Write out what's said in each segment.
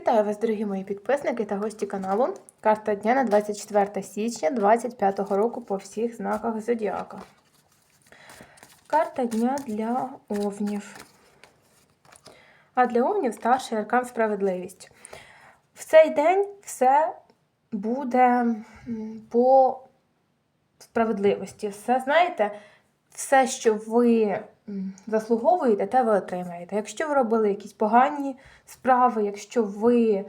Вітаю вас, дорогі мої підписники та гості каналу. Карта дня на 24 січня 2025 року по всіх знаках Зодіака. Карта дня для овнів. А для овнів старший аркан справедливість. В цей день все буде по справедливості. Все, знаєте, все, що ви заслуговуєте, те ви отримаєте. Якщо ви робили якісь погані справи, якщо ви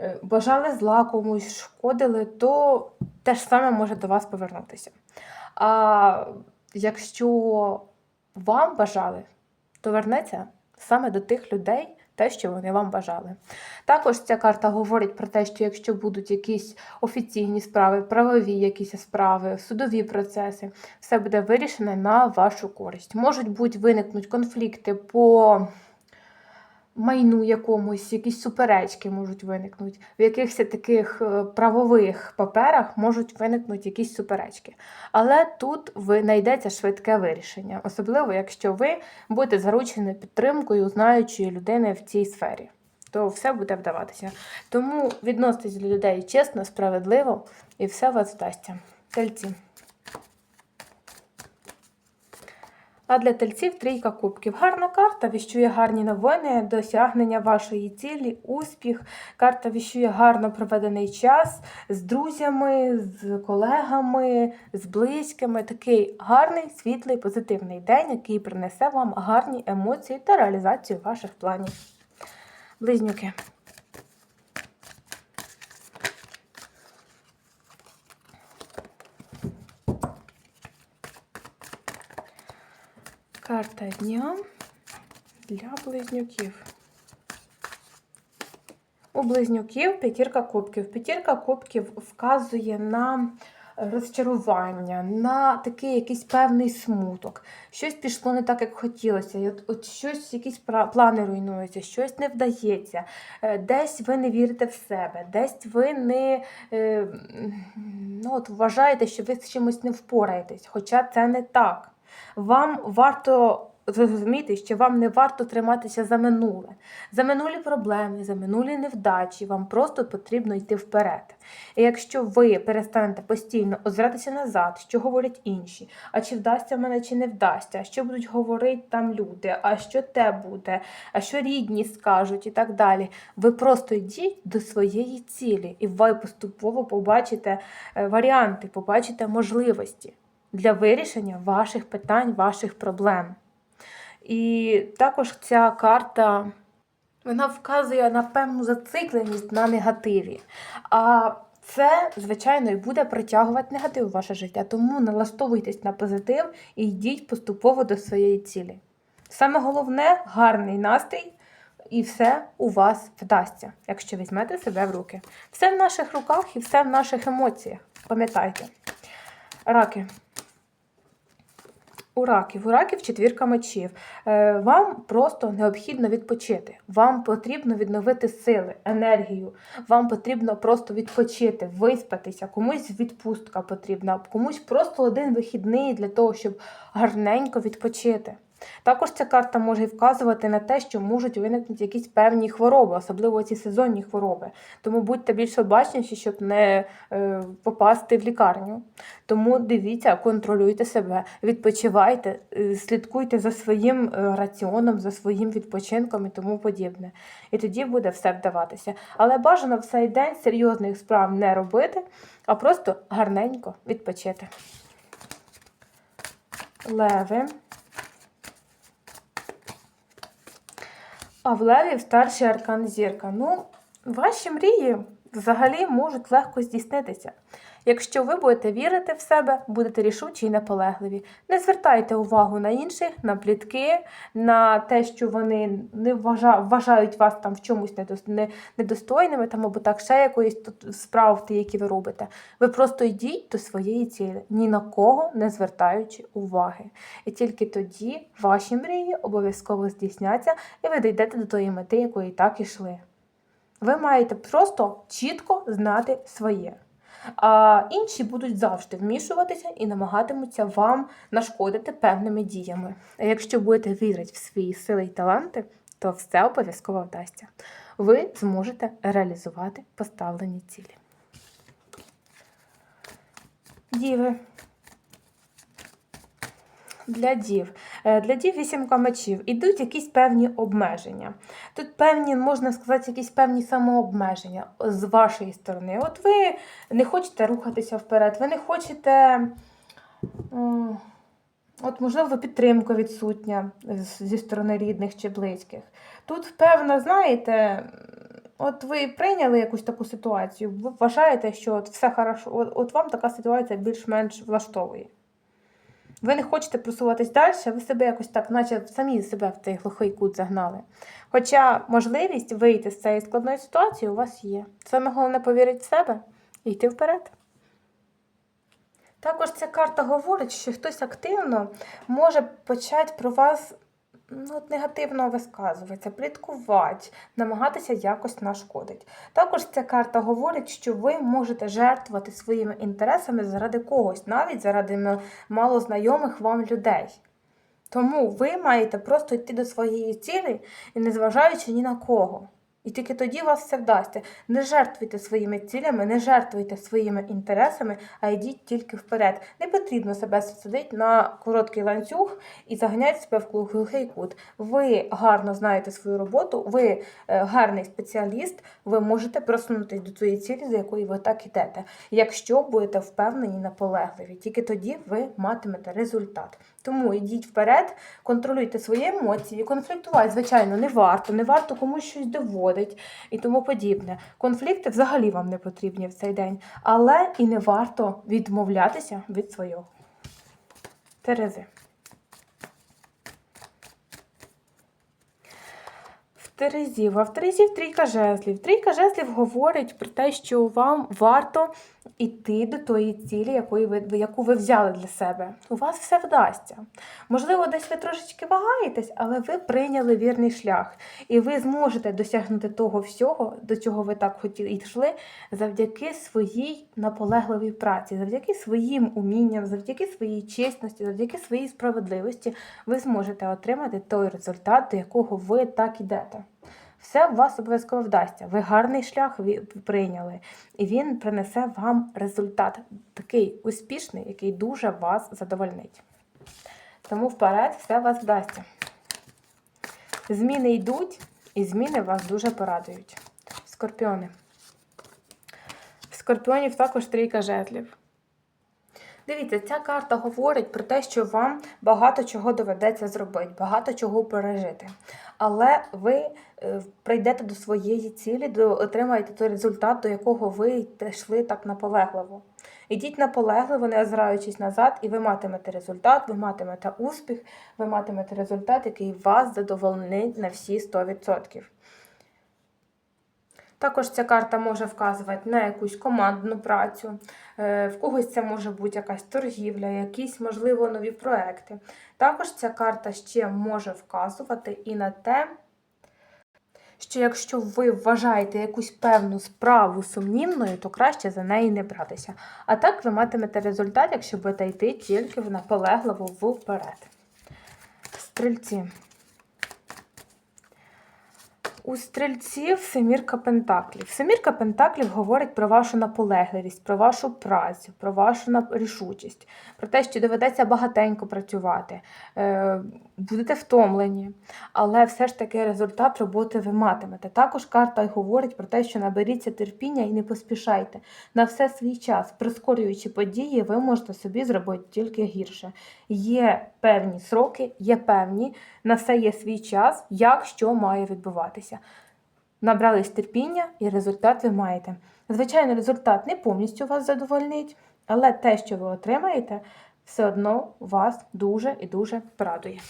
е, бажали зла комусь, шкодили, то те ж саме може до вас повернутися. А якщо вам бажали, то вернеться саме до тих людей те, що вони вам бажали. Також ця карта говорить про те, що якщо будуть якісь офіційні справи, правові якісь справи, судові процеси, все буде вирішено на вашу користь. Можуть бути виникнуть конфлікти по майну якомусь, якісь суперечки можуть виникнути. В якихось таких е, правових паперах можуть виникнути якісь суперечки. Але тут ви знайдеться швидке вирішення, особливо якщо ви будете заручені підтримкою знаючої людини в цій сфері. То все буде вдаватися. Тому відноситесь до людей чесно, справедливо, і все у вас вдасться. Тельці. А для тельців трійка кубків. Гарна карта віщує гарні новини, досягнення вашої цілі, успіх. Карта віщує гарно проведений час з друзями, з колегами, з близькими. Такий гарний, світлий, позитивний день, який принесе вам гарні емоції та реалізацію ваших планів. Близнюки. Карта дня для близнюків. У близнюків п'ятірка кубків. П'ятірка кубків вказує на розчарування, на такий якийсь певний смуток. Щось пішло не так, як хотілося. От, от щось, якісь плани руйнуються, щось не вдається. Е, Десь ви не вірите в себе, десь ви не е, ну, от вважаєте, що ви з чимось не впораєтесь. Хоча це не так. Вам варто зрозуміти, що вам не варто триматися за минуле, за минулі проблеми, за минулі невдачі. Вам просто потрібно йти вперед. І якщо ви перестанете постійно озиратися назад, що говорять інші, а чи вдасться мене, чи не вдасться, що будуть говорити там люди, а що те буде, а що рідні скажуть і так далі. Ви просто йдіть до своєї цілі, і ви поступово побачите е, варіанти, побачите можливості для вирішення ваших питань, ваших проблем. І також ця карта вона вказує на певну зацикленість на негативі. А це, звичайно, і буде притягувати негатив у ваше життя. Тому налаштовуйтесь на позитив і йдіть поступово до своєї цілі. Саме головне гарний настрій, і все у вас вдасться, якщо візьмете себе в руки. Все в наших руках і все в наших емоціях. Пам'ятайте. Раки. У раків, у раків четвірка мечів. Е, Вам просто необхідно відпочити. Вам потрібно відновити сили, енергію. Вам потрібно просто відпочити, виспатися. Комусь відпустка потрібна, комусь просто один вихідний для того, щоб гарненько відпочити. Також ця карта може вказувати на те, що можуть виникнути якісь певні хвороби, особливо ці сезонні хвороби. Тому будьте більш обачніші, щоб не е, попасти в лікарню. Тому дивіться, контролюйте себе, відпочивайте, е, слідкуйте за своїм е, раціоном, за своїм відпочинком і тому подібне. І тоді буде все вдаватися. Але бажано в цей день серйозних справ не робити, а просто гарненько відпочити. Леви. А в Леві старший аркан зірка. Ну, ваші мрії взагалі можуть легко здійснитися. Якщо ви будете вірити в себе, будете рішучі і наполегливі. Не звертайте увагу на інших, на плітки, на те, що вони не вважа- вважають вас там в чомусь недос- не- недостойними, там, або так ще якоїсь тут справ, які ви робите. Ви просто йдіть до своєї цілі, ні на кого не звертаючи уваги. І тільки тоді ваші мрії обов'язково здійсняться, і ви дійдете до тої мети, якої так ішли. Ви маєте просто чітко знати своє. А інші будуть завжди вмішуватися і намагатимуться вам нашкодити певними діями. А якщо будете вірити в свої сили і таланти, то все обов'язково вдасться. ви зможете реалізувати поставлені цілі. Діви. Для дів. Е, Для дів вісімка мечів. Ідуть якісь певні обмеження. Тут певні, можна сказати, якісь певні самообмеження з вашої сторони. От ви не хочете рухатися вперед, ви не хочете. От, можливо, підтримка відсутня зі сторони рідних чи близьких. Тут, певно, знаєте, от ви прийняли якусь таку ситуацію, ви вважаєте, що от все хорошо, от вам така ситуація більш-менш влаштовує. Ви не хочете просуватись далі, ви себе якось так, наче самі себе в цей глухий кут загнали. Хоча можливість вийти з цієї складної ситуації у вас є. Саме головне повірити в себе і йти вперед. Також ця карта говорить, що хтось активно може почати про вас ну, от негативно висказуватися, пліткувати, намагатися якось нашкодити. Також ця карта говорить, що ви можете жертвувати своїми інтересами заради когось, навіть заради малознайомих вам людей. Тому ви маєте просто йти до своєї цілі і не зважаючи ні на кого. І тільки тоді вас все вдасться. Не жертвуйте своїми цілями, не жертвуйте своїми інтересами, а йдіть тільки вперед. Не потрібно себе садити на короткий ланцюг і заганяти себе в глухий кут. Ви гарно знаєте свою роботу, ви е, гарний спеціаліст, ви можете просунутися до цієї цілі, за якою ви так ідете. Якщо будете впевнені, наполегливі, тільки тоді ви матимете результат. Тому йдіть вперед, контролюйте свої емоції. Конфліктувати, звичайно, не варто, не варто комусь щось доводить і тому подібне. Конфлікти взагалі вам не потрібні в цей день, але і не варто відмовлятися від свого. Терези. Терезів, а в Терезів трійка жезлів. Трійка жезлів говорить про те, що вам варто йти до тої цілі, якої ви, яку ви взяли для себе. У вас все вдасться. Можливо, десь ви трошечки вагаєтесь, але ви прийняли вірний шлях. І ви зможете досягнути того всього, до чого ви так хотіли і йшли, завдяки своїй наполегливій праці, завдяки своїм умінням, завдяки своїй чесності, завдяки своїй справедливості, ви зможете отримати той результат, до якого ви так ідете. Все у вас обов'язково вдасться. Ви гарний шлях прийняли, і він принесе вам результат такий успішний, який дуже вас задовольнить. Тому вперед все вас вдасться. Зміни йдуть, і зміни вас дуже порадують. Скорпіони. В скорпіонів також трійка жезлів. Дивіться, ця карта говорить про те, що вам багато чого доведеться зробити, багато чого пережити. Але ви е, прийдете до своєї цілі, до, отримаєте той результат, до якого ви йшли так наполегливо. Ідіть наполегливо, не озираючись назад, і ви матимете результат, ви матимете успіх, ви матимете результат, який вас задовольнить на всі 100%. Також ця карта може вказувати на якусь командну працю, е, в когось це може бути якась торгівля, якісь, можливо, нові проекти. Також ця карта ще може вказувати і на те, що якщо ви вважаєте якусь певну справу сумнівною, то краще за неї не братися. А так ви матимете результат, якщо будете йти тільки наполегливо вперед. Стрільці. У стрільців семірка пентаклів. Семірка пентаклів говорить про вашу наполегливість, про вашу працю, про вашу рішучість, про те, що доведеться багатенько працювати, е, будете втомлені, але все ж таки результат роботи ви матимете. Також карта говорить про те, що наберіться терпіння і не поспішайте. На все свій час, прискорюючи події, ви можете собі зробити тільки гірше. Є певні сроки, є певні, на все є свій час, як що має відбуватися. Набрались терпіння і результат ви маєте. Звичайно, результат не повністю вас задовольнить, але те, що ви отримаєте, все одно вас дуже і дуже порадує.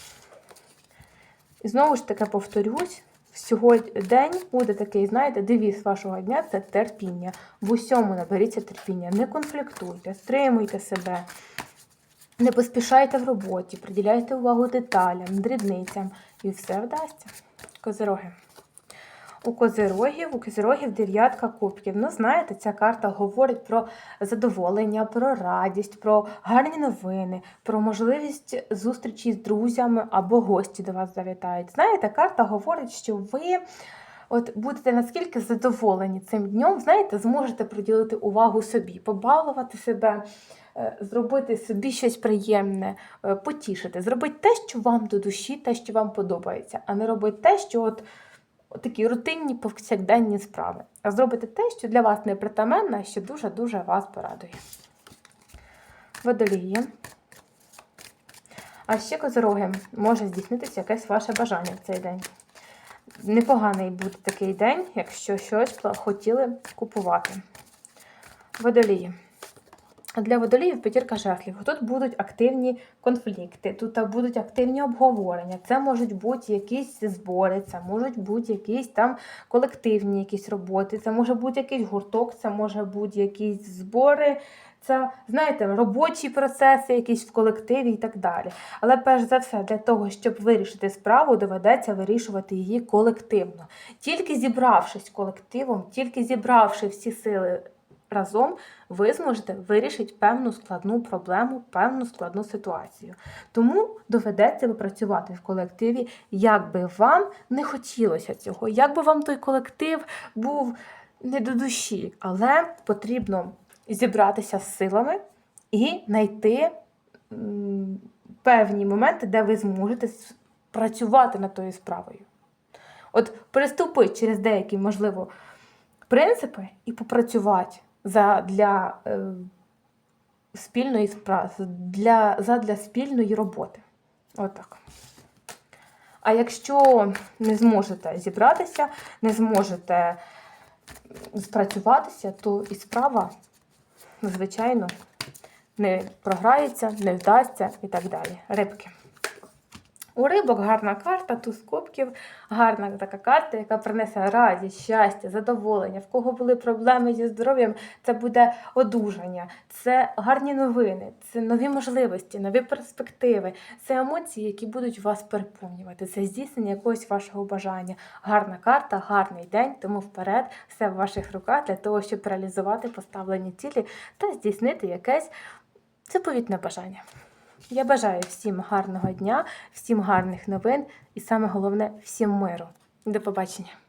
І знову ж таки повторюсь, сьогодні день буде такий, знаєте, девіз вашого дня це терпіння. В усьому наберіться терпіння. Не конфліктуйте, стримуйте себе. Не поспішайте в роботі, приділяйте увагу деталям, дрібницям, і все вдасться. Козироги. У козирогів, у козирогів дев'ятка кубків. Ну, знаєте, ця карта говорить про задоволення, про радість, про гарні новини, про можливість зустрічі з друзями або гості до вас завітають. Знаєте, карта говорить, що ви От будете наскільки задоволені цим днем, знаєте, зможете приділити увагу собі, побалувати себе, е, зробити собі щось приємне, е, потішити, зробити те, що вам до душі, те, що вам подобається, а не робити те, що от, от такі рутинні повсякденні справи. А зробити те, що для вас непритаманне, а що дуже-дуже вас порадує. Водолії. А ще козороги може здійснитися якесь ваше бажання в цей день. Непоганий буде такий день, якщо щось хотіли купувати. Водолії. Для водоліїв п'ятірка жезлів. Тут будуть активні конфлікти, тут будуть активні обговорення. Це можуть бути якісь збори, це можуть бути якісь там колективні якісь роботи, це може бути якийсь гурток, це може бути якісь збори, це, знаєте, робочі процеси, якісь в колективі і так далі. Але перш за все, для того, щоб вирішити справу, доведеться вирішувати її колективно. Тільки зібравшись колективом, тільки зібравши всі сили разом, ви зможете вирішити певну складну проблему, певну складну ситуацію. Тому доведеться випрацювати в колективі, як би вам не хотілося цього, як би вам той колектив був не до душі, але потрібно зібратися з силами і знайти певні моменти, де ви зможете працювати над тою справою. От переступити через деякі, можливо, принципи і попрацювати за, для е, спільної для, задля спільної роботи. Отак. А якщо не зможете зібратися, не зможете спрацюватися, то і справа, звичайно, не програється, не вдасться і так далі. Рибки. У рибок гарна карта, туз кубків, гарна така карта, яка принесе радість, щастя, задоволення. В кого були проблеми зі здоров'ям, це буде одужання, це гарні новини, це нові можливості, нові перспективи, це емоції, які будуть вас переповнювати. Це здійснення якогось вашого бажання. Гарна карта, гарний день, тому вперед все в ваших руках для того, щоб реалізувати поставлені цілі та здійснити якесь заповітне бажання. Я бажаю всім гарного дня, всім гарних новин і саме головне всім миру. До побачення.